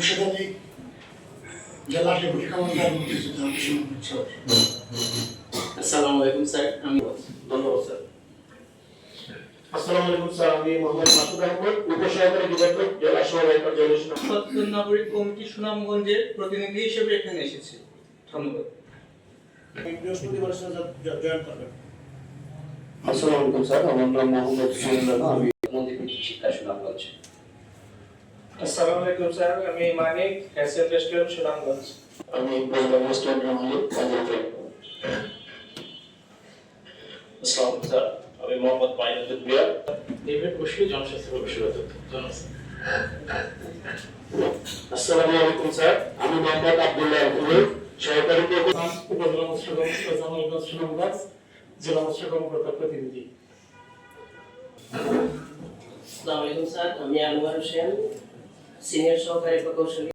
আলী জেলা deputy commander মুক্তিযোদ্ধা আসসালামু আলাইকুম স্যার। আমি ধন্যবাদ স্যার। আসসালামু আলাইকুম স্যার। আমি মোহাম্মদ মাসুদ আহমদ উপসহকারী ডিরেক্টর জেলা সহায়ক নাগরিক কমিটি সুনামগঞ্জের প্রতিনিধি হিসেবে এখানে এসেছি। ধন্যবাদ। বৃহস্পতিবার জয়েন করবেন। আসসালামু আলাইকুম স্যার। আমার নাম মোহাম্মদ সুহেল আমি মন্দিরভিত্তিক শিক্ষা আসসালামু আলাইকুম স্যার। আমি মানিক এসএম রেস্টুরেন্ট সুনামগঞ্জ। আমি প্রোগ্রাম রেস্টুরেন্ট মালিক কাজল আসসালামু স্যার। আমি মোহাম্মদ মাইনুদ্দিন বিয়া ডেভিড বসির জনস্বাস্থ্য জনস্বাস্থ্য। আসসালামু আলাইকুম স্যার। আমি মোহাম্মদ আব্দুল্লাহ আহমেদ সহকারী প্রধান উপজেলা মৎস্য কর্মকর্তা জামালগঞ্জ সুনামগঞ্জ জেলা মৎস্য কর্মকর্তা প্রতিনিধি। আসসালামু আলাইকুম স্যার। আমি Anwar Hossain senior software professional